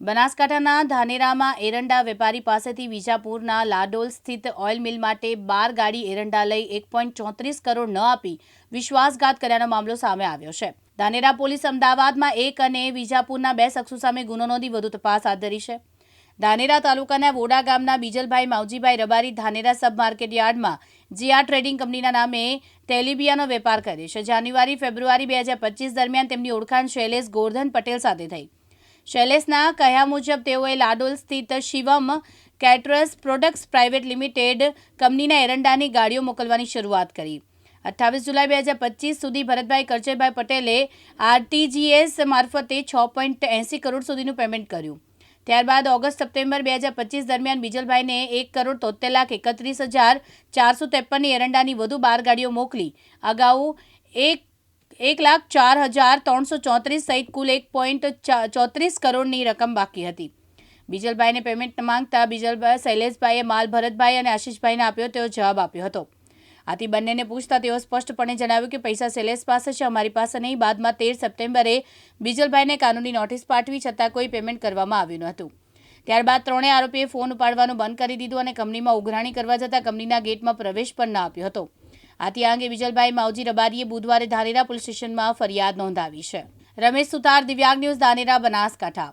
બનાસકાંઠાના ધાનેરામાં એરંડા વેપારી પાસેથી વિજાપુરના લાડોલ સ્થિત ઓઇલ મિલ માટે બાર ગાડી એરંડા લઈ એક કરોડ ન આપી વિશ્વાસઘાત કર્યાનો મામલો સામે આવ્યો છે. ધાનેરા પોલીસ અમદાવાદમાં એક અને વિજાપુરના બે શખ્સો સામે ગુનો નોંધી વધુ તપાસ હાથ ધરી છે. ધાનેરા તાલુકાના વોડા ગામના બીજલભાઈ માવજીભાઈ રબારી ધાનેરા સબ માર્કેટ યાર્ડમાં જીઆર ટ્રેડિંગ કંપનીના નામે તેલિબિયાનો વેપાર કરે છે. જાન્યુઆરી, ફેબ્રુઆરી બે હજાર પચીસ દરમિયાન તેમની ઓળખાણ શૈલેષ ગોરધન પટેલ સાથે થઈ. શૈલેષના કહ્યા મુજબ તેઓએ લાડોલ સ્થિત Shivam caterers products private limited કંપનીના એરંડાની ગાડીઓ મોકલવાની શરૂઆત કરી. અઠ્ઠાવીસ જુલાઈ બે હજાર પચીસ સુધી ભરતભાઈ કરચેભાઈ પટેલે આરટીજીએસ મારફતે છ પોઈન્ટ એંસી કરોડ સુધીનું પેમેન્ટ કર્યું. ત્યારબાદ ઓગસ્ટ સપ્ટેમ્બર બે હજાર પચીસ દરમિયાન બીજલભાઈને એક કરોડ તોતેર લાખ એકત્રીસ હજાર ચારસો ત્રેપનની એરંડાની વધુ બાર ગાડીઓ મોકલી. અગાઉ એક એક લાખ ચાર હજાર ત્રણસો ચોત્રીસ સહિત કુલ એક પોઈન્ટ ચોત્રીસ કરોડની રકમ બાકી હતી. બીજલભાઈને પેમેન્ટ માંગતા બીજલભાઈ શૈલેષભાઈએ માલ ભરતભાઈ અને આશીષભાઈને આપ્યો તેવો જવાબ આપ્યો હતો. આથી બંનેને પૂછતા તેઓ સ્પષ્ટપણે જણાવ્યું કે પૈસા શૈલેષ પાસે છે, અમારી પાસે નહીં. બાદમાં તેર સપ્ટેમ્બરે બીજલભાઈને કાનૂની નોટિસ પાઠવી છતાં કોઈ પેમેન્ટ કરવામાં આવ્યું ન હતું. ત્યારબાદ ત્રણેય આરોપીએ ફોન ઉપાડવાનું બંધ કરી દીધું અને કંપનીમાં ઉઘરાણી કરવા જતાં કંપનીના ગેટમાં પ્રવેશ પણ ન આપ્યો હતો. આથી આ અંગે વિજલભાઈ માવજી રબારીએ બુધવારે ધાનેરા પોલીસ સ્ટેશનમાં ફરિયાદ નોંધાવી છે. રમેશ સુતાર દિવ્યાંગ ન્યૂઝ, ધાનેરા, બનાસકાંઠા.